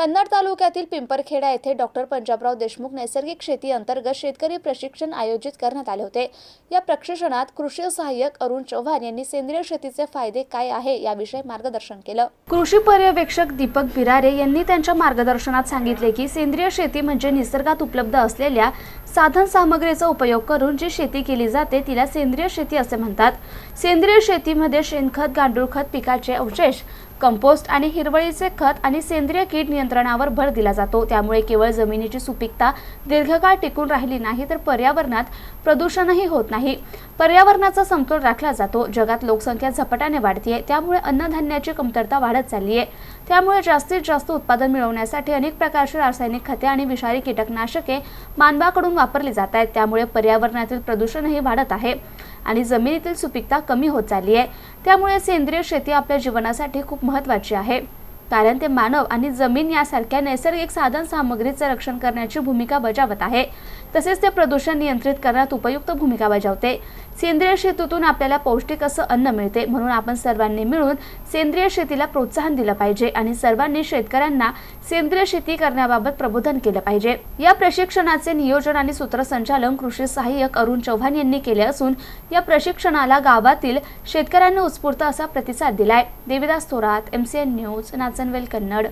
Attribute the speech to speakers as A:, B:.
A: कन्नड तालुक्यातील पिंपरखेडा येथे डॉक्टर पंजाबराव देशमुख नैसर्गिक शेती अंतर्गत शेतकरी प्रशिक्षण आयोजित करण्यात आले होते. या प्रशिक्षणात कृषी सहाय्यक अरुण चव्हाण यांनी सेंद्रिय शेतीचे फायदे काय आहे याविषयी मार्गदर्शन केलं. कृषी पर्यवेक्षक दीपक बिरारे यांनी त्यांच्या मार्गदर्शनात सांगितले की सेंद्रिय शेती म्हणजे निसर्गात उपलब्ध असलेल्या साधन सामग्रीचा उपयोग करून जी शेती केली जाते तिला सेंद्रिय शेती असे म्हणतात. सेंद्रिय शेतीमध्ये शेणखत गांडूळ खत पिकाचे अवशेष कंपोस्ट आणि हिरवळीचे खत आणि सेंद्रिय कीड नियंत्रणावर भर दिला जातो. त्यामुळे केवळ जमिनीची सुपीकता दीर्घकाळ टिकून राहिली नाही तर पर्यावरणात प्रदूषणही होत नाही. पर्यावरणाचा समतोल राखला जातो. जगात लोकसंख्या झपाट्याने वाढतीये. त्यामुळे अन्नधान्याची कमतरता वाढत चालली आहे त्यामुळे जास्तीत जास्त उत्पादन मिळवण्यासाठी अनेक प्रकारची रासायनिक खते आणि विषारी कीटकनाशके मानवाकडून वापरली जात आहेत. त्यामुळे पर्यावरणातील प्रदूषणही वाढत आहे आणि जमिनीतील सुपीकता कमी होत चालली आहे त्यामुळे सेंद्रिय शेती आपल्या जीवनासाठी खूप महत्त्वाची आहे. कारण ते मानव आणि जमीन यासारख्या नैसर्गिक साधन सामग्रीचे रक्षण करण्याची भूमिका बजावत आहे. तसेच ते प्रदूषण नियंत्रित करण्यात उपयुक्त भूमिका बजावते. सेंद्रिय शेतीतून आपल्याला पौष्टिक असं अन्न मिळते म्हणून आपण सर्वांनी मिळून सेंद्रिय शेतीला प्रोत्साहन दिलं पाहिजे आणि सर्वांनी शेतकऱ्यांना सेंद्रिय शेती करण्याबाबत प्रबोधन केलं पाहिजे. या प्रशिक्षणाचे नियोजन आणि सूत्रसंचालन कृषी सहाय्यक अरुण चव्हाण यांनी केले असून या प्रशिक्षणाला गावातील शेतकऱ्यांनी उत्स्फूर्त असा प्रतिसाद दिलाय. देविदास थोरात एमसीएन न्यूज नाच नाचनवेल कन्नड